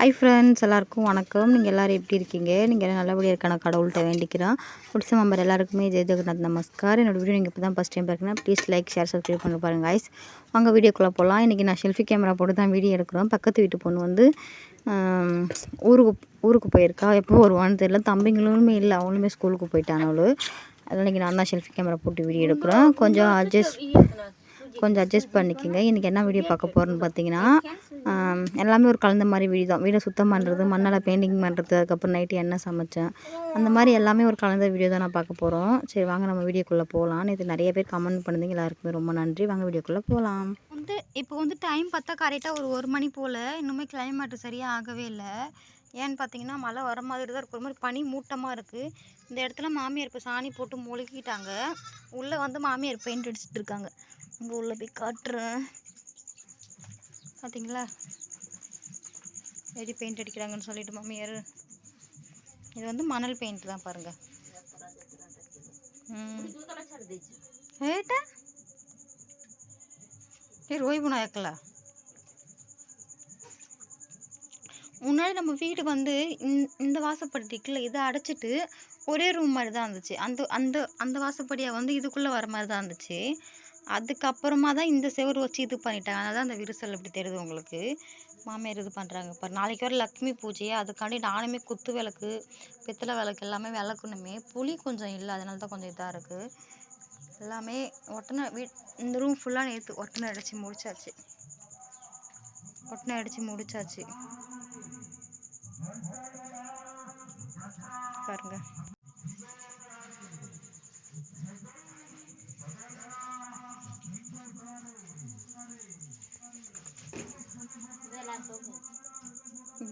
Hi friends எல்லாருக்கும் வணக்கம். நீங்கள் எல்லோரும் எப்படி இருக்கீங்க? நீங்கள் எல்லாம் நல்லபடியாக இருக்கான கடவுள்கிட்ட வேண்டிக்கிறேன். பிடிச்ச மெம்பர் எல்லாருக்குமே ஜெய் ஜெகநாத் நமஸ்கார். என்னோடய வீடியோ நீங்கள் இப்போ தான் ஃபஸ்ட் டைம் பார்க்குறேன் ப்ளீஸ் லைக் ஷேர் சப்ஸ்கிரைப் பண்ணி பாருங்கள் guys. வாங்க வீடியோக்குள்ளே போகலாம் இன்றைக்கி நான் செல்ஃபி கேமரா போட்டு தான் வீடியோ எடுக்கிறோம். பக்கத்து வீட்டு பொண்ணு வந்து ஊருக்கு ஊருக்கு போயிருக்கா. எப்போ வருவான்னு தெரியல. தம்பிங்களுமே இல்லை. அவங்களுமே ஸ்கூலுக்கு போயிட்டானவளு அதனால் இன்றைக்கி நான் தான் செல்ஃபி கேமரா போட்டு வீடியோ எடுக்கிறோம் கொஞ்சம் அட்ஜஸ்ட் கொஞ்சம் அட்ஜஸ்ட் பண்ணிக்கோங்க. இன்றைக்கி என்ன வீடியோ பார்க்க போகிறோன்னு பார்த்தீங்கன்னா எல்லாமே ஒரு கலந்த மாதிரி வீடியோ தான். வீடை சுத்தம் பண்ணுறது மண்ணால் பெயிண்டிங் பண்ணுறது அதுக்கப்புறம் நைட்டு என்ன சமைச்சேன். அந்த மாதிரி எல்லாமே ஒரு கலந்த வீடியோ தான் நான் பார்க்க போகிறோம் சரி வாங்க நம்ம வீடியோக்குள்ளே போகலாம். இது நிறைய பேர் கமெண்ட் பண்ணுறீங்க எல்லாருக்குமே ரொம்ப நன்றி. வாங்க வீடியோக்குள்ளே போகலாம். வந்து இப்போ வந்து டைம் பார்த்தா கரெக்டாக ஒரு ஒரு மணி போல். இன்னுமே கிளைமேட் சரியாக ஆகவே இல்லை. ஏன்னு பார்த்தீங்கன்னா மழை வர மாதிரி தான் இருக்கு. ஒரு மாதிரி பனி மூட்டமாக இருக்குது இந்த இடத்துல மாமியார் இப்போ சாணி போட்டு மொழுகிட்டாங்க. உள்ளே வந்து மாமியார் பெயிண்ட் அடிச்சிட்டு இருக்காங்க. அங்கே உள்ளே போய் காட்டுறேன். பார்த்தீங்களா எப்படி பெயிண்ட் அடிக்கிறாங்கன்னு சொல்லிட்டு மாமியார். இது வந்து மணல் பெயிண்ட் தான் பாருங்கள் ம். ஏட்டா? ஏ ரோய்பு நாயக்கலா முன்னாடி நம்ம வீடு வந்து இந்த- இந்த வாசப்படிக்குள்ள இதை அடைச்சிட்டு ஒரே ரூம் மாதிரி தான் இருந்துச்சு. அந்த அந்த அந்த வாசப்படியாக வந்து இதுக்குள்ளே வர மாதிரி தான் இருந்துச்சு. அதுக்கப்புறமா தான் இந்த செவுரு வச்சு இது பண்ணிட்டாங்க. அதனால் தான் அந்த விரிசல் இப்படி தெரியுது உங்களுக்கு. மாமியார் இது பண்ணுறாங்க இப்போ நாளைக்கு வர லக்ஷ்மி பூஜையே அதுக்காண்டி நானுமே குத்து விளக்கு பித்தளை விளக்கு எல்லாமே விளக்கணுமே. புளி கொஞ்சம் இல்லை. அதனால தான் கொஞ்சம் இதாக இருக்குது எல்லாமே ஒட்டனை வீ இந்த ரூம் ஃபுல்லாக நேற்று ஒட்டனை அடித்து முடிச்சாச்சு. ஒட்டனை அடித்து முடிச்சாச்சு. பாருங்கள்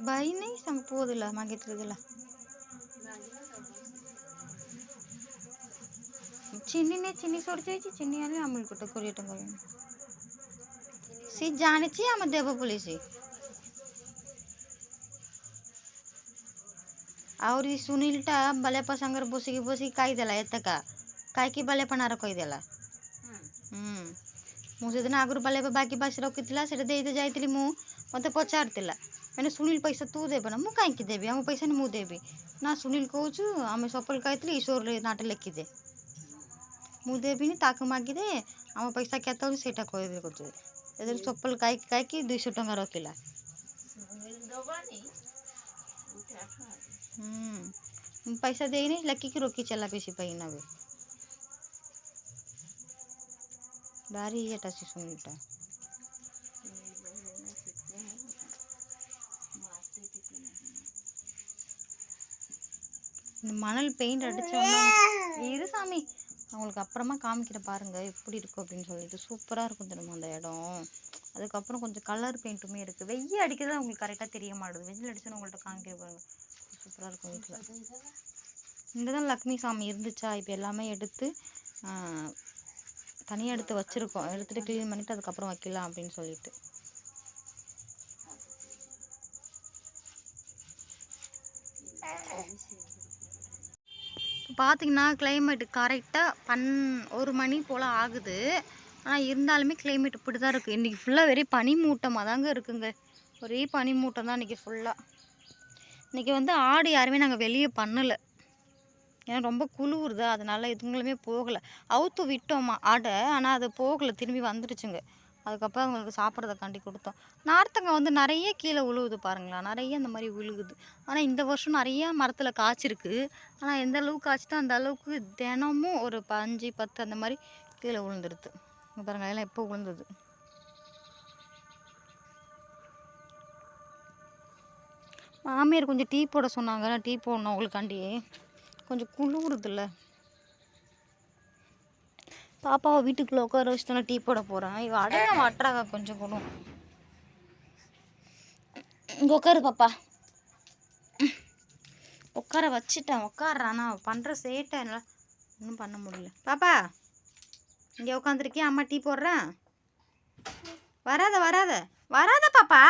ಬಾಯಿ ನೈ ಸಂಪೋದಿಲ್ಲ ಮಾಗಿತ್ತಿಲ್ಲ ଚିନି ନେ ଚିନି ସରିଯାଇଛି ଚିନି ଆଣି ଆମୁଲ ଗୋଟେ କୋଡ଼ିଏ ଟଙ୍କା ସେ ଜାଣିଛି ଆମେ ଦେବ ବୋଲି ସେ ଆହୁରି ସୁନୀଲଟା ବାଲେପା ସାଙ୍ଗରେ ବସିକି ବସିକି କାଇଦେଲା ଏତେକା କାଇକି ବାଲେପାଣାର କହିଦେଲା ମୁଁ ସେଦିନ ଆଗରୁ ବାଲେପା ବାକି ବାସି ରଖିଥିଲା ସେଟା ଦେଇତେ ଯାଇଥିଲି ମୁଁ ମୋତେ ପଚାରିଥିଲା ମାନେ ସୁନୀଲ ପଇସା ତୁ ଦେବେ ନା ମୁଁ କାହିଁକି ଦେବି ଆମ ପଇସା ନି ମୁଁ ଦେବି ନା ସୁନୀଲ କହୁଛୁ ଆମେ ସଫଲ ଖାଇଥିଲି ଈଶ୍ୱରରେ ନାଁଟା ଲେଖିଦେ ମୁଁ ଦେବିନି ତାକୁ ମାଗିଦେ ଆମ ପଇସା କେତେ ହେଉଛି ସେଇଟା କହିବେ କହୁଛୁ ସେଥିରେ ଚପଲ କାହିଁକି କାହିଁକି ଦୁଇଶହ ଟଙ୍କା ରଖିଲା ହୁଁ ମୁଁ ପଇସା ଦେଇନି ଲେଖିକି ରଖିଛି ବେଶୀ ପାଇଁ ନେବେ ଭାରି ଇଏଟା ସେ ସୁନୀଲଟା இந்த மணல் பெயிண்ட் அடிச்சோன்னா இரு சாமி அவங்களுக்கு அப்புறமா காமிக்கிற பாருங்க எப்படி இருக்கும்? அப்படின்னு சொல்லிட்டு சூப்பராக இருக்கும் தெரியுமா அந்த இடம். அதுக்கப்புறம் கொஞ்சம் கலர் பெயிண்ட்டுமே இருக்குது வெயில் அடிக்கிறது உங்களுக்கு கரெக்டாக தெரிய மாட்டுது. வெயில் அடிச்சோன்னு உங்கள்கிட்ட காமிக்கிற பாருங்க. சூப்பராக இருக்கும் வீட்டில். இங்கே தான் லக்ஷ்மி சாமி இருந்துச்சா? இப்போ எல்லாமே எடுத்து தனியாக எடுத்து வச்சுருக்கோம். எடுத்துகிட்டு க்ளீன் பண்ணிவிட்டு அதுக்கப்புறம் வைக்கலாம் அப்படின்னு சொல்லிட்டு. பார்த்தீங்கன்னா கிளைமேட் கரெக்டாக பன் ஒரு மணி போல் ஆகுது. ஆனால் இருந்தாலுமே கிளைமேட் இப்படி தான் இருக்குது இன்றைக்கி ஃபுல்லாக வெறும் பனி மூட்டமாக தாங்க இருக்குங்க. ஒரே பனி மூட்டம் தான் இன்றைக்கி ஃபுல்லாக இன்றைக்கி வந்து ஆடு யாருமே நாங்கள் வெளியே பண்ணலை. ஏன்னா ரொம்ப குளிருது. அதனால் எதுங்களுமே போகலை. அவுத்து விட்டோமா ஆடை ஆனால் அது போகலை. திரும்பி வந்துடுச்சுங்க அதுக்கப்புறம் அவங்களுக்கு சாப்பிட்றத கொடுத்தோம். நார்த்தங்காய் வந்து நிறைய கீழே விழுகுது பாருங்களா நிறைய இந்த மாதிரி விழுகுது ஆனால் இந்த வருஷம் நிறைய மரத்தில் காய்ச்சிருக்கு. ஆனால் எந்த அளவுக்கு காய்ச்சிட்டோ அந்த அளவுக்கு தினமும் ஒரு அஞ்சு பத்து அந்த மாதிரி கீழே விழுந்துருது பாருங்க எல்லாம் எப்போ விழுந்தது மாமியார் கொஞ்சம் டீ போட சொன்னாங்க. டீ போடணும் உங்களுக்காண்டி கொஞ்சம் குளிருதுல்ல. பாப்பாவை வீட்டுக்குள்ளே உட்கார வச்சு தானே டீ போட போகிறேன் இவ அடங்க மாட்டுறாங்க கொஞ்சம் கூட. இங்கே உட்காரு பாப்பா. உட்கார வச்சுட்டேன் உட்காடுறானா நான் பண்ணுற சேட்டை என்னால் ஒன்றும் பண்ண முடியல. பாப்பா இங்கே உட்காந்துருக்கேன் அம்மா டீ போடுறேன் வராத வராத. வராத பாப்பா.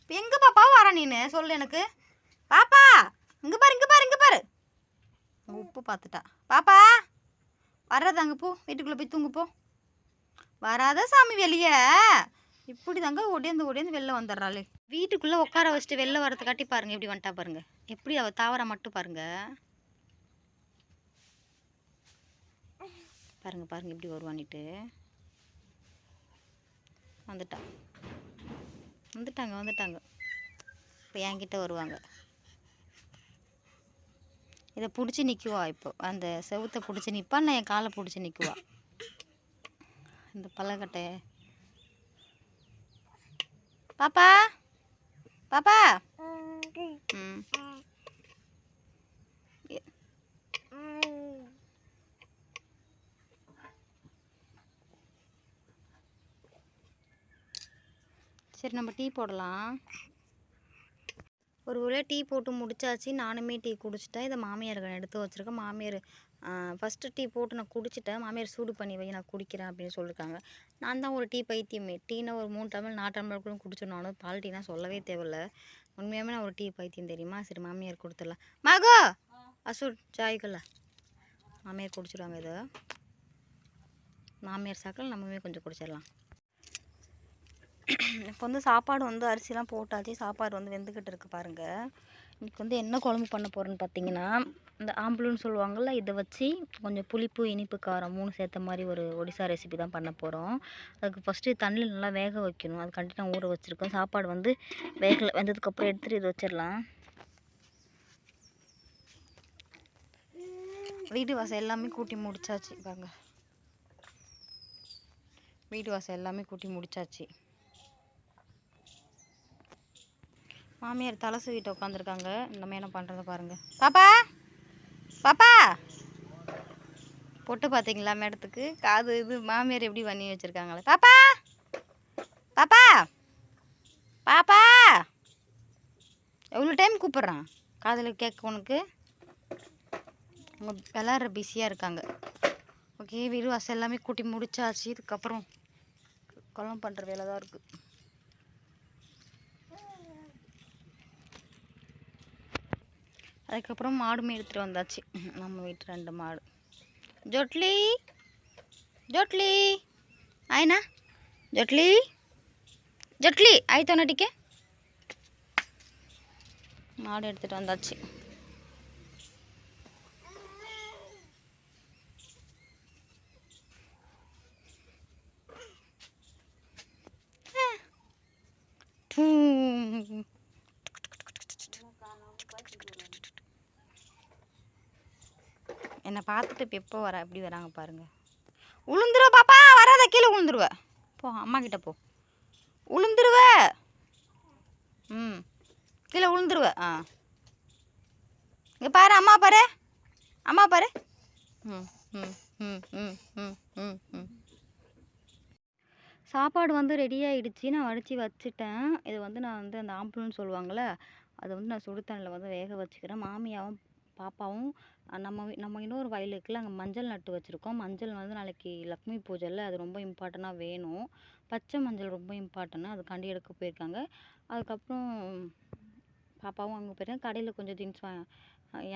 இப்போ எங்கே பாப்பா வர நீனு? சொல்லு எனக்கு. பாப்பா இங்கே பாரு இங்கே பாரு இங்கே பாரு. உப்பு பார்த்துட்டா பாப்பா வர்றதாங்க அங்கே போ வீட்டுக்குள்ளே போய் தூங்குப்போ வராத சாமி வெளியே. இப்படி தாங்க ஒடியாந்து ஒடியாந்து வெளில வந்துடுறாளே. வீட்டுக்குள்ளே உட்கார வச்சுட்டு வெளில வரது காட்டி பாருங்க எப்படி வந்துட்டா பாருங்க. எப்படி அவள் தாவர மட்டும் பாருங்க. பாருங்க பாருங்க எப்படி வருவான்னுட்டு. வந்துட்டான் வந்துட்டாங்க வந்துட்டாங்க. இப்போ என்கிட்ட வருவாங்க. இதை பிடிச்சி நிற்குவா இப்போ. அந்த செவுத்தை பிடிச்சி நிற்பா நான் என் காலை பிடிச்சி நிற்குவா இந்த பல்லக்கட்டை பாப்பா? பாப்பா? ம். சரி நம்ம டீ போடலாம். ஒரு வழியாக டீ போட்டு முடிச்சாச்சு. நானுமே டீ குடிச்சிட்டேன். இதை மாமியாருக்கு எடுத்து வச்சுருக்கேன் மாமியார் ஃபஸ்ட்டு டீ போட்டு நான் குடிச்சிட்டேன். மாமியார் சூடு பண்ணி வை நான் குடிக்கிறேன் அப்படின்னு சொல்லியிருக்காங்க நான் தான் ஒரு டீ பைத்தியமே. டீனா ஒரு மூணு டம்ளர் நாலு டம்ளருக்குள்ள குடிச்சிடணும். பால் டீனா சொல்லவே தேவையில்ல. உண்மையாகவே நான் ஒரு டீ பைத்தியம் தெரியுமா? சரி மாமியார் கொடுத்துடலாம். மகோ! அசு சாய்க்கல மாமியார் குடிச்சிடுவாங்க இதை. மாமியார் சாக்கில் நம்மமே கொஞ்சம் குடிச்சிடலாம். இப்போ வந்து சாப்பாடு வந்து அரிசிலாம் போட்டாச்சு. சாப்பாடு வந்து வெந்துக்கிட்டு இருக்கு பாருங்கள் இன்றைக்கி வந்து என்ன குழம்பு பண்ண போகிறேன்னு பார்த்தீங்கன்னா இந்த ஆம்பளுன்னு சொல்லுவாங்கள்ல இதை வச்சு கொஞ்சம் புளிப்பு இனிப்பு காரம் மூணு சேர்த்த மாதிரி ஒரு ஒடிசா ரெசிபி தான் பண்ண போகிறோம் அதுக்கு ஃபஸ்ட்டு தண்ணியில் நல்லா வேக வைக்கணும். அது நான் ஊற வச்சுருக்கோம். சாப்பாடு வந்து வேகல வெந்ததுக்கப்புறம் எடுத்துகிட்டு இது வச்சிடலாம். வீடு வாசல் எல்லாமே கூட்டி முடிச்சாச்சு. பாருங்க வீடு வாசல் எல்லாமே கூட்டி முடிச்சாச்சு. மாமியார் தலை சுவிட்டு உட்காந்துருக்காங்க. இந்த என்ன பண்ணுறத பாருங்கள் பாப்பா! பாப்பா! பொட்டு பார்த்தீங்களா மேடத்துக்கு? காது இது மாமியார் எப்படி பண்ணி வச்சுருக்காங்களே. பாப்பா! பாப்பா! பாப்பா! எவ்வளோ டைம் கூப்பிட்றான்? காதில் கேட்க உனக்கு? அவங்க விளாட்ற பிஸியாக இருக்காங்க. ஓகே வீடு வாசல் எல்லாமே கூட்டி முடிச்சாச்சு. இதுக்கப்புறம் குளம் பண்ணுற வேலை தான் இருக்குது அதுக்கப்புறம் மாடுமே எடுத்துகிட்டு வந்தாச்சு. நம்ம வீட்டு ரெண்டு மாடு. ஜொட்லி ஜொட்லி. ஆயினா ஜொட்லி ஜொட்லி ஆயித்தோன டிக்கே மாடு எடுத்துகிட்டு வந்தாச்சு. பூம். என்னை பார்த்துட்டு இப்போ எப்போ வர எப்படி வராங்க பாருங்கள் உளுந்துருவ பாப்பா வராத கீழே உளுந்துருவ. போ அம்மா கிட்ட போ. உளுந்துருவ. ம். கீழே உளுந்துருவ. ஆ. இங்கே பாரு அம்மா பாரு. அம்மா பாரு. ம் ம் ம் ம் ம் ம் ம். சாப்பாடு வந்து ரெடி ஆகிடுச்சு நான் வடித்து வச்சுட்டேன். இது வந்து நான் வந்து அந்த ஆம்புலன்னு சொல்லுவாங்கள்ல அதை வந்து நான் சுடுத்தண்ணில் வந்து வேக வச்சுக்கிறேன். மாமியாவும் பாப்பாவும் நம்ம நம்ம இன்னொரு வயல் இருக்குல்ல அங்கே மஞ்சள் நட்டு வச்சுருக்கோம். மஞ்சள் வந்து நாளைக்கு லக்ஷ்மி பூஜையில் அது ரொம்ப இம்பார்ட்டண்ட்டாக வேணும். பச்சை மஞ்சள் ரொம்ப இம்பார்ட்டன்னு அதுக்காண்டி எடுக்க போயிருக்காங்க. அதுக்கப்புறம் பாப்பாவும் அங்கே போயிருக்காங்க. கடையில் கொஞ்சம் திங்ஸ் வா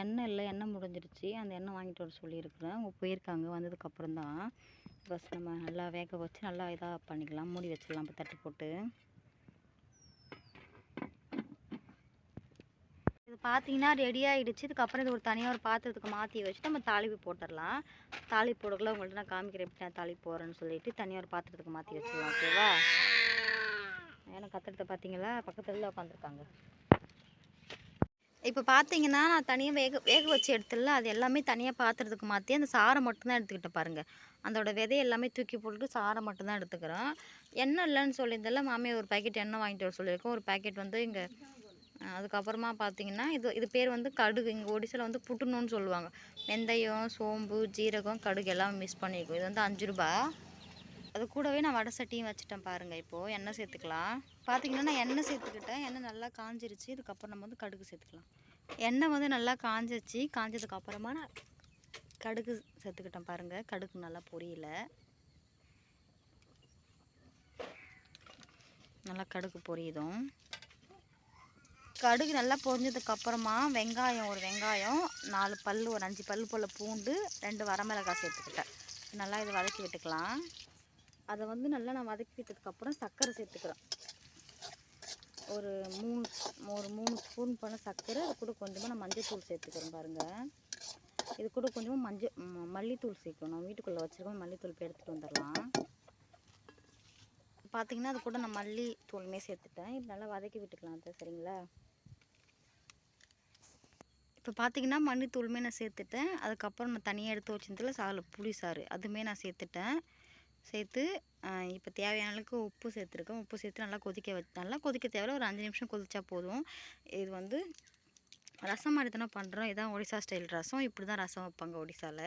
எண்ணெய் இல்லை எண்ணெய் முடிஞ்சிருச்சு. அந்த எண்ணெய் வாங்கிட்டு வர சொல்லியிருக்கிறேன். அவங்க போயிருக்காங்க. வந்ததுக்கப்புறம் தான் ஃபஸ்ட் நம்ம நல்லா வேக வச்சு நல்லா இதாக பண்ணிக்கலாம். மூடி வச்சிடலாம். இப்போ தட்டு போட்டு. இது பார்த்தீங்கன்னா ரெடி ஆகிடுச்சு இதுக்கப்புறம் இது ஒரு தனியாக ஒரு பாத்திரத்துக்கு மாற்றி வச்சுட்டு நம்ம தாளிப்பு போட்டுடலாம். தாளிப்பு போடக்குள்ள உங்கள்ட்ட நான் காமிக்கிறேன். எப்படி நான் தாளிப்பு போகிறேன்னு சொல்லிட்டு தனியாக ஒரு பாத்திரத்துக்கு மாற்றி வச்சுருவோம் ஓகேவா? ஏன்னா கத்திரத்தை பார்த்தீங்களா பக்கத்துல உட்காந்துருக்காங்க இப்போ பார்த்தீங்கன்னா நான் தனியாக வேக வேக வச்சு எடுத்துல அது எல்லாமே தனியாக பாத்திரத்துக்கு மாற்றி அந்த சாரை மட்டும்தான் எடுத்துக்கிட்டேன் பாருங்கள் அதோட விதையை எல்லாமே தூக்கி போட்டுட்டு சாரை மட்டும்தான் எடுத்துக்கிறோம் எண்ணெய் இல்லைன்னு சொல்லியிருந்தால மாமியார் ஒரு பாக்கெட் எண்ணெய் வாங்கிட்டு வர சொல்லியிருக்கோம். ஒரு பாக்கெட் வந்து இங்கே அதுக்கப்புறமா பார்த்தீங்கன்னா இது இது பேர் வந்து கடுகு. இங்கே ஒடிசாவில் வந்து புட்டுணுன்னு சொல்லுவாங்க. வெந்தயம் சோம்பு ஜீரகம் கடுகு எல்லாம் மிஸ் பண்ணியிருக்கோம் இது வந்து அஞ்சு ரூபா. அது கூடவே நான் வடை சட்டியும் வச்சுட்டேன் பாருங்கள் இப்போது எண்ணெய் சேர்த்துக்கலாம். பார்த்தீங்கன்னா நான் எண்ணெய் சேர்த்துக்கிட்டேன். எண்ணெய் நல்லா காஞ்சிருச்சு. இதுக்கப்புறம் நம்ம வந்து கடுகு சேர்த்துக்கலாம். எண்ணெய் வந்து நல்லா காஞ்சிருச்சு. காஞ்சதுக்கப்புறமா நான் கடுகு சேர்த்துக்கிட்டேன் பாருங்கள் கடுகு நல்லா பொரியல. நல்லா கடுகு பொரியுதும். கடுகு நல்லா பொரிஞ்சதுக்கு அப்புறமா வெங்காயம் ஒரு வெங்காயம் நாலு பல் ஒரு அஞ்சு பல் போல் பூண்டு ரெண்டு வரமிளகாய் சேர்த்துக்கிட்டேன். நல்லா இதை வதக்கி விட்டுக்கலாம். அதை வந்து நல்லா நான் வதக்கி விட்டதுக்கப்புறம் சர்க்கரை சேர்த்துக்கிறேன். ஒரு மூணு ஒரு மூணு ஸ்பூன் பண்ண சர்க்கரை அது கூட கொஞ்சமாக நான் மஞ்சத்தூள் சேர்த்துக்கிறேன் பாருங்கள் இது கூட கொஞ்சமாக மஞ்சள் மல்லித்தூள் சேர்க்கணும். நான் வீட்டுக்குள்ளே வச்சுருக்கோம் மல்லித்தூள் போய் எடுத்துகிட்டு வந்துடலாம். பார்த்தீங்கன்னா அது கூட நான் மல்லி தூளுமே சேர்த்துட்டேன். இது நல்லா வதக்கி விட்டுக்கலாம் அது சரிங்களா? இப்போ பார்த்தீங்கன்னா மண்ணித்தூளுமே நான் சேர்த்துட்டேன். அதுக்கப்புறம் நான் தனியாக எடுத்து வச்சிருந்ததில் சாறு புளி சாறு. அதுவுமே நான் சேர்த்துட்டேன். சேர்த்து இப்போ தேவையான அளவுக்கு உப்பு சேர்த்துருக்கேன். உப்பு சேர்த்து நல்லா கொதிக்க வச்சு நல்லா கொதிக்க தேவையில்ல. ஒரு அஞ்சு நிமிஷம் கொதிச்சா போதும். இது வந்து ரசம் மாதிரி தானே பண்ணுறோம் இதான் ஒடிசா ஸ்டைல் ரசம். இப்படி தான் ரசம் வைப்பாங்க ஒடிசாவில்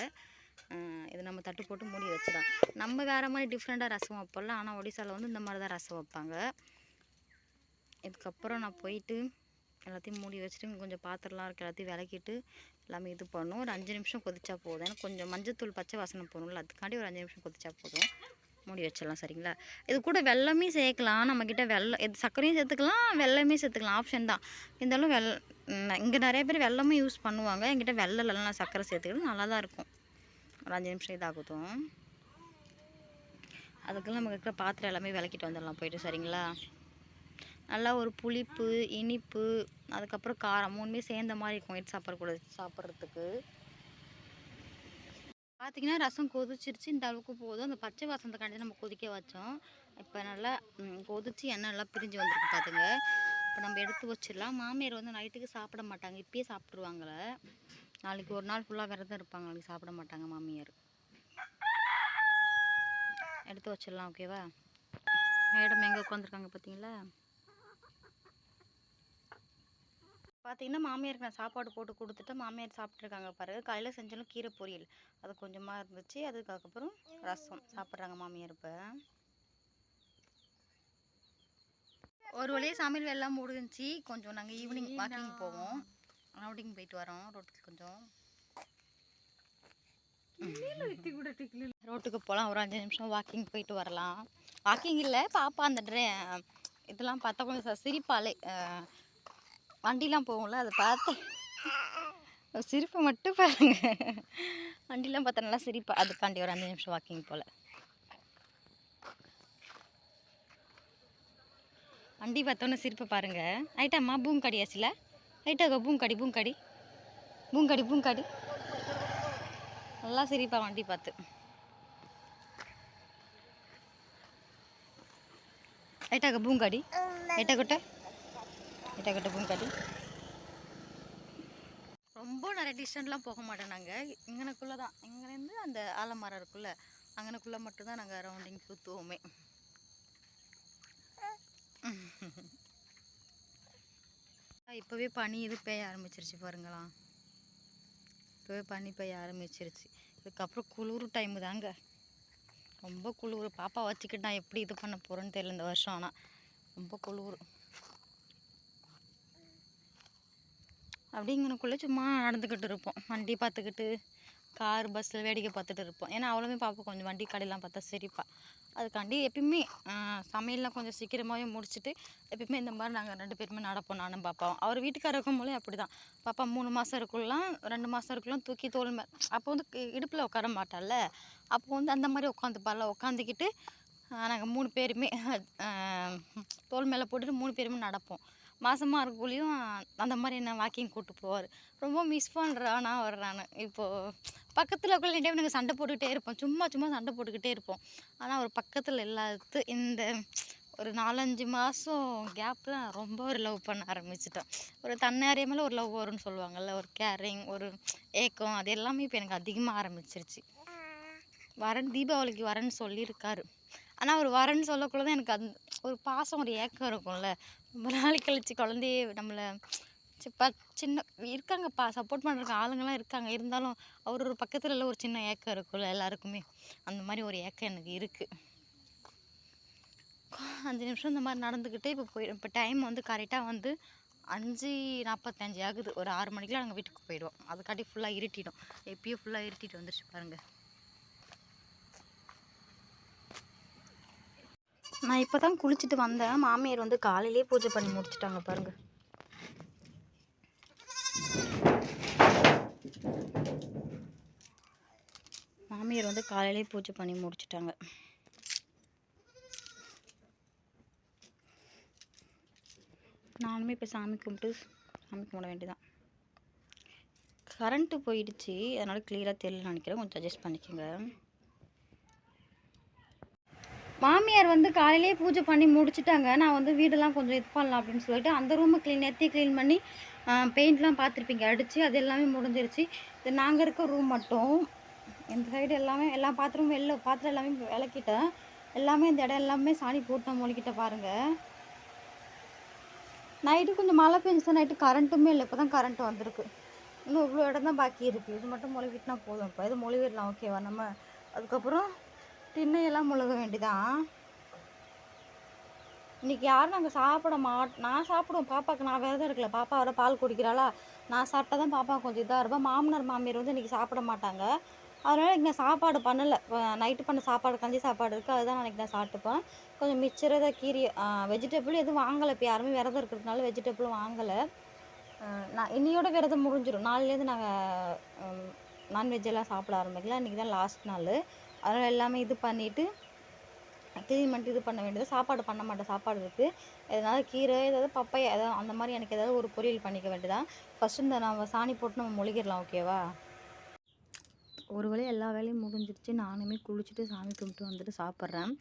இது நம்ம தட்டு போட்டு மூடி வச்சிடலாம் நம்ம வேறு மாதிரி டிஃப்ரெண்ட்டாக ரசம் வைப்போம்ல. ஆனால் ஒடிசாவில் வந்து இந்த மாதிரி தான் ரசம் வைப்பாங்க. இதுக்கப்புறம் நான் போயிட்டு எல்லாத்தையும் மூடி வச்சுட்டு கொஞ்சம் பாத்திரம்லாம் இருக்குது எல்லாத்தையும் விளக்கிட்டு எல்லாமே இது பண்ணும் ஒரு அஞ்சு நிமிஷம் கொதிச்சா போதும். ஏன்னா கொஞ்சம் மஞ்சத்தூள் பச்சை வாசனை போகணும்ல அதுக்காண்டி ஒரு அஞ்சு நிமிஷம் கொதிச்சா போதும். மூடி வச்சிடலாம் சரிங்களா? இது கூட வெள்ளமே சேர்க்கலாம். நம்மக்கிட்ட வெள்ளம் இது சர்க்கரையும் சேர்த்துக்கலாம் வெள்ளமே சேர்த்துக்கலாம். ஆப்ஷன் தான். இருந்தாலும் வெல் இங்கே நிறைய பேர் வெள்ளமும் யூஸ் பண்ணுவாங்க. என்கிட்ட வெள்ளலாம் நான் சர்க்கரை சேர்த்துக்கிறது நல்லா தான் இருக்கும். ஒரு அஞ்சு நிமிஷம் இதாகுதும் அதுக்கெல்லாம் நம்ம இருக்கிற பாத்திரம் எல்லாமே விளக்கிட்டு வந்துடலாம் போயிட்டு சரிங்களா? நல்லா ஒரு புளிப்பு இனிப்பு அதுக்கப்புறம் காரம் மூணுமே சேர்ந்த மாதிரி இருக்கும் எடுத்து சாப்பிடக்கூடாது சாப்பிட்றதுக்கு. பார்த்தீங்கன்னா ரசம் கொதிச்சிருச்சு இந்த அளவுக்கு போதும். அந்த பச்சை வாசனத்துக்காண்டி நம்ம கொதிக்க வச்சோம். இப்போ நல்லா கொதிச்சு எண்ணெய் நல்லா பிரிஞ்சு வந்துருக்கு பார்த்துங்க இப்போ நம்ம எடுத்து வச்சிடலாம். மாமியார் வந்து நைட்டுக்கு சாப்பிட மாட்டாங்க. இப்பயே சாப்பிட்ருவாங்களே நாளைக்கு ஒரு நாள் ஃபுல்லாக விரதம் இருப்பாங்க. நாளைக்கு சாப்பிட மாட்டாங்க மாமியார். எடுத்து வச்சிடலாம் ஓகேவா மேடம் எங்கே உட்காந்துருக்காங்க பார்த்தீங்களா பார்த்தீங்கன்னா மாமியாருக்கு நான் சாப்பாடு போட்டு கொடுத்துட்டு மாமியார் சாப்பிட்ருக்காங்க பாருங்க காலையில் செஞ்சாலும் கீரை பொரியல். அது கொஞ்சமாக இருந்துச்சு. அதுக்கப்புறம் ரசம். சாப்பிட்றாங்க மாமியார் இப்போ. ஒரு வழியாக சமையல் எல்லாம் முடிஞ்சுச்சு. கொஞ்சம் நாங்கள் ஈவினிங் வாக்கிங் போவோம். ரவுண்டிங் போயிட்டு வரோம். ரோட்டுக்கு கொஞ்சம். ரோட்டுக்கு போகலாம் ஒரு அஞ்சு நிமிஷம் வாக்கிங் போயிட்டு வரலாம். வாக்கிங் இல்லை பாப்பா அந்த இதெல்லாம் பார்த்தா கொஞ்சம் சிரிப்பாளே வண்டிலாம் போகும்ல அதை பார்த்து சிரிப்பு சிரிப்பை மட்டும் பாருங்க. வண்டிலாம் பார்த்தா நல்லா சிரிப்பா. அதுக்காண்டி ஒரு அஞ்சு நிமிஷம் வாக்கிங் போல். வண்டி பார்த்தோன்னே சிரிப்பை பாருங்கள் ஐட்டாம்மா பூங்கடி ஆச்சுல ஐட்டாக பூங்கடி பூங்கடி. பூங்கடி பூங்கடி. நல்லா சிரிப்பா வண்டி பார்த்து ஐட்டாக்கோ பூங்காடி. ஐட்டா பூங்கடி ஐட்டாக்கட்ட ஐட்டாக்கட்ட பூங்கடி ரொம்ப நிறைய டிஸ்டன்ட்லாம் போக மாட்டோம் நாங்கள் இங்கனக்குள்ளே தான். இங்கேருந்து அந்த ஆலமரம் இருக்குல்ல அங்கனக்குள்ளே மட்டும்தான் நாங்கள் ரவுண்டிங் சுற்றுவோமே இப்போவே பனி இது பெய்ய ஆரம்பிச்சிருச்சு பாருங்களா இப்போவே பனி பெய்ய ஆரம்பிச்சிருச்சு. இதுக்கப்புறம் குளிர் டைமு தாங்க. ரொம்ப குளிர். பாப்பா வச்சுக்கிட்டு நான் எப்படி இது பண்ண போகிறேன்னு தெரியல இந்த வருஷம் ஆனால் ரொம்ப குளிர். அப்படிங்கிறக்குள்ளே சும்மா நடந்துக்கிட்டு இருப்போம். வண்டி பார்த்துக்கிட்டு கார் பஸ்ஸில் வேடிக்கை பார்த்துட்டு இருப்போம். ஏன்னா அவளுமே பார்ப்போம் கொஞ்சம் வண்டி கடையெல்லாம் பார்த்தா சிரிப்பா. அதுக்காண்டி எப்பயுமே சமையல்லாம் கொஞ்சம் சீக்கிரமாகவே முடிச்சுட்டு எப்பயுமே இந்த மாதிரி நாங்கள் ரெண்டு பேருமே நடப்போம் நானும் பாப்பாவும். அவர் வீட்டுக்கார இருக்கும்போதே அப்படி தான் பாப்பா மூணு மாதம் இருக்குள்ளலாம் ரெண்டு மாதம் இருக்குல்லாம் தூக்கி தோல் மே அப்போ வந்து இடுப்பில் உட்கார மாட்டாள்ல. அப்போ வந்து அந்த மாதிரி உட்காந்துப்பால உட்காந்துக்கிட்டு நாங்கள் மூணு பேருமே தோல் மேலே போட்டுட்டு மூணு பேருமே நடப்போம். மாதமாக இருக்கக்குள்ளேயும் அந்த மாதிரி என்ன வாக்கிங் கூப்பிட்டு போவார். ரொம்ப மிஸ் பண்ணுறான் நான் இப்போது பக்கத்தில் உட்காந்து டைம் நாங்கள் சண்டை போட்டுக்கிட்டே இருப்போம். சும்மா சும்மா சண்டை போட்டுக்கிட்டே இருப்போம். ஆனால் அவர் பக்கத்தில் எல்லாத்து இந்த ஒரு நாலஞ்சு மாதம் கேப்பில் ரொம்ப ஒரு லவ் பண்ண ஆரம்பிச்சிட்டேன் ஒரு தன்னாரியமில் ஒரு லவ் வரும்னு சொல்லுவாங்கல்ல ஒரு கேரிங் ஒரு ஏக்கம் அது எல்லாமே இப்போ எனக்கு அதிகமாக ஆரம்பிச்சிருச்சு. வரேன் தீபாவளிக்கு வரேன்னு சொல்லியிருக்காரு. ஆனால் அவர் வரேன்னு சொல்லக்குள்ளே தான் எனக்கு அந்த ஒரு பாசம் ஒரு ஏக்கம் இருக்கும்ல. ரொம்ப நாளைக்கு கழிச்சு குழந்தையே நம்மளை சி- சின்ன இருக்காங்கப்பா சப்போர்ட் பண்ணுறக்கு ஆளுங்கள்லாம் இருக்காங்க. இருந்தாலும் அவர் ஒரு பக்கத்தில் உள்ள ஒரு சின்ன ஏக்கம் இருக்கும்ல எல்லாருக்குமே. அந்த மாதிரி ஒரு ஏக்கம் எனக்கு இருக்குது அஞ்சு நிமிஷம் இந்த மாதிரி நடந்துக்கிட்டே இப்போ போய் இப்போ டைம் வந்து கரெக்டாக வந்து அஞ்சு நாற்பத்தஞ்சு ஆகுது. ஒரு ஆறு மணிக்கெலாம் நாங்கள் வீட்டுக்கு போயிடுவோம். அதுக்காட்டி ஃபுல்லாக இருட்டிடும் எப்பயும் ஃபுல்லாக இருட்டிட்டு வந்துருச்சு பாருங்கள் நான் இப்போ தான் குளிச்சுட்டு வந்தேன். மாமியார் வந்து காலையிலே பூஜை பண்ணி முடிச்சிட்டாங்க பாருங்கள் மாமியார் வந்து காலையிலே பூஜை பண்ணி முடிச்சிட்டாங்க. நானுமே இப்போ சாமி கும்பிட்டு சாமி கும்பிட வேண்டியதான் கரண்ட்டு போயிடுச்சு. அதனால் கிளியராக தெரியல நினைக்கிறேன். கொஞ்சம் அட்ஜஸ்ட் பண்ணிக்கோங்க. மாமியார் வந்து காலையிலேயே பூஜை பண்ணி முடிச்சிட்டாங்க. நான் வந்து வீடெல்லாம் கொஞ்சம் இது பண்ணலாம் அப்படின்னு சொல்லிட்டு அந்த ரூமை க்ளீன் நேர்த்தி க்ளீன் பண்ணி பெயிண்ட்லாம் பார்த்துருப்பீங்க. அடித்து அது எல்லாமே முடிஞ்சிருச்சு. இது நாங்கள் இருக்க ரூம் மட்டும். இந்த சைடு எல்லாமே எல்லா பாத்திரமும் வெளில பாத்திரம் எல்லாமே விளக்கிட்டேன். எல்லாமே இந்த இடம் எல்லாமே சாணி போட்டு மொழிக்கிட்ட பாருங்கள் நைட்டு கொஞ்சம் மழை பெஞ்சுச்சு நைட்டு கரண்ட்டுமே இல்லை. இப்போ தான் கரண்ட் வந்திருக்கு. இன்னும் இவ்வளோ இடம் தான் பாக்கி இருக்குது இது மட்டும் மொழிவிட்டுனா போதும். இப்போ இது மொழிவிடலாம் ஓகேவா நம்ம அதுக்கப்புறம் திண்ணையெல்லாம் முழுக வேண்டிதான் இன்றைக்கி யாரும் நாங்கள் சாப்பிட மாட் நான் சாப்பிடுவோம் பாப்பாவுக்கு நான் விரதம் இருக்கல. பாப்பா வர பால் குடிக்கிறாளா. நான் சாப்பிட்டா தான் பாப்பா கொஞ்சம் இதாக இருப்பேன் மாமனார் மாமியார் வந்து இன்றைக்கி சாப்பிட மாட்டாங்க. அதனால் இன்றைக்கி நான் சாப்பாடு பண்ணலை. நைட்டு பண்ண சாப்பாடு கஞ்சி சாப்பாடு இருக்குது அதுதான் நாளைக்கு நான் சாப்பிட்டுப்பேன். கொஞ்சம் மிச்சரத கீரை வெஜிடபிள் எதுவும் வாங்கலை. இப்போ யாருமே விரதம் இருக்கிறதுனால வெஜிடபிளும் வாங்கலை. நான் இன்னையோட விரதம் முடிஞ்சிடும் நாள்லேருந்து நாங்கள் நான்வெஜ்ஜெல்லாம் சாப்பிட ஆரம்பிக்கலாம் இன்றைக்கி தான் லாஸ்ட் நாள். அதனால் எல்லாமே இது பண்ணிவிட்டு க்ளீன் பண்ணிட்டு இது பண்ண வேண்டியது. சாப்பாடு பண்ண மாட்டேன். சாப்பாடு இருக்குது எதனால் கீரை ஏதாவது பப்பையா ஏதாவது அந்த மாதிரி எனக்கு ஏதாவது ஒரு பொரியல் பண்ணிக்க வேண்டியதான் ஃபஸ்ட்டு இந்த நம்ம சாணி போட்டு நம்ம மொழிகிடலாம் ஓகேவா ஒரு வேளை எல்லா வேலையும் முடிஞ்சிருச்சு. நானுமே குளிச்சுட்டு சாமி கும்பிட்டு வந்துட்டு சாப்பிட்றேன்.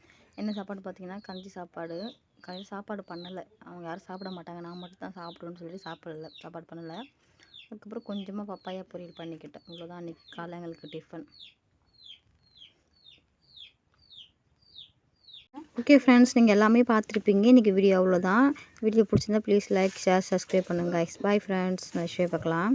என்ன சாப்பாடு பார்த்தீங்கன்னா கஞ்சி சாப்பாடு. கஞ்சி சாப்பாடு பண்ணலை. அவங்க யாரும் சாப்பிட மாட்டாங்க. நான் மட்டும் தான் சாப்பிடுவேன்னு சொல்லிட்டு சாப்பிடல. சாப்பாடு பண்ணலை. அதுக்கப்புறம் கொஞ்சமாக பப்பாயா பொரியல் பண்ணிக்கிட்டேன். இவ்வளோதான் அன்றைக்கி காலைங்களுக்கு டிஃபன் ஓகே ஃப்ரெண்ட்ஸ் நீங்கள் எல்லாமே பார்த்துருப்பீங்க. இன்றைக்கி வீடியோ அவ்வளோதான் வீடியோ பிடிச்சிருந்தா ப்ளீஸ் லைக் ஷேர் சப்ஸ்கிரைப் பண்ணுங்கள் பாய் ஃப்ரெண்ட்ஸ் நான் நெக்ஸ்ட் பார்க்கலாம்.